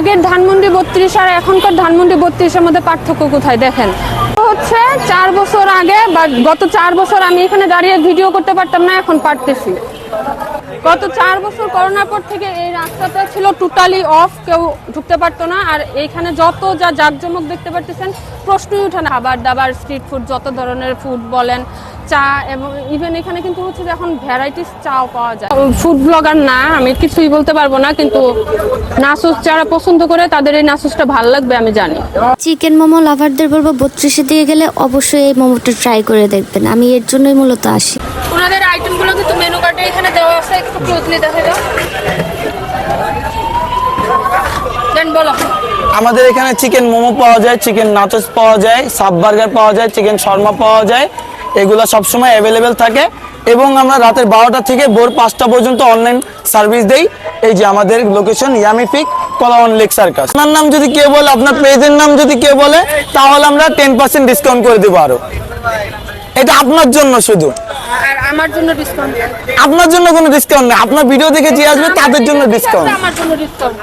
আগের ধানমন্ডি বত্রিশ আর এখনকার ধানমন্ডি বত্রিশের মধ্যে পার্থক্য কোথায় দেখেন? হচ্ছে চার বছর আগে বা গত চার বছর আমি এখানে দাঁড়িয়ে ভিডিও করতে পারতাম না, এখন পারতেছি। গত চার বছর করোনার পর থেকে এই রাস্তাটা ছিল টোটালি অফ কেউ ঢুকতে পারতো না। আর এইখানে যত যা জাঁকজমক দেখতে পারতেছেন প্রশ্নই ওঠে না। খাবার দাবার স্ট্রিট ফুড যত ধরনের ফুড বলেন চা এবং ইভেন এখানে কিন্তু হচ্ছে যে এখন ভ্যারাইটিস চাও পাওয়া যায়। ফুড ব্লগার না আমি কিছুই বলতে পারব না কিন্তু নাসুস যারা পছন্দ করে তাদের এই নাসুসটা ভালো লাগবে আমি জানি। চিকেন মোমো লাভারদের বলব বত্রিশে দিয়ে গেলে অবশ্যই এই মোমোটা ট্রাই করে দেখবেন। আমি এর জন্যই মূলত আসি। ওনাদের আইটেমগুলো কিন্তু মেনু কার্ডে এখানে আমাদের এখানে চিকেন মোমো পাওয়া যায় চিকেন নাচস পাওয়া যায়, সাব বার্গার পাওয়া যায় চিকেন শর্মা পাওয়া যায়। এগুলো সবসময় অ্যাভেলেবেল থাকে। এবং আমরা রাতের বারোটা থেকে ভোর পাঁচটা পর্যন্ত অনলাইন সার্ভিস দেই। এই যে আমাদের লোকেশন ইয়ামিফিক কলাওয়ান লেক সার্কাস আপনার নাম যদি কেউ বলে, আপনার পেজের নাম যদি কেউ বলে, তাহলে আমরা টেন পার্সেন্ট ডিসকাউন্ট করে দেবো আরও। এটা আপনার জন্য শুধু। আমার জন্য ডিসকাউন্ট আপনার জন্য কোনো ডিসকাউন্ট নেই। আপনার ভিডিও দেখে যে আসবে তাদের জন্য ডিসকাউন্ট আমার জন্য ডিসকাউন্ট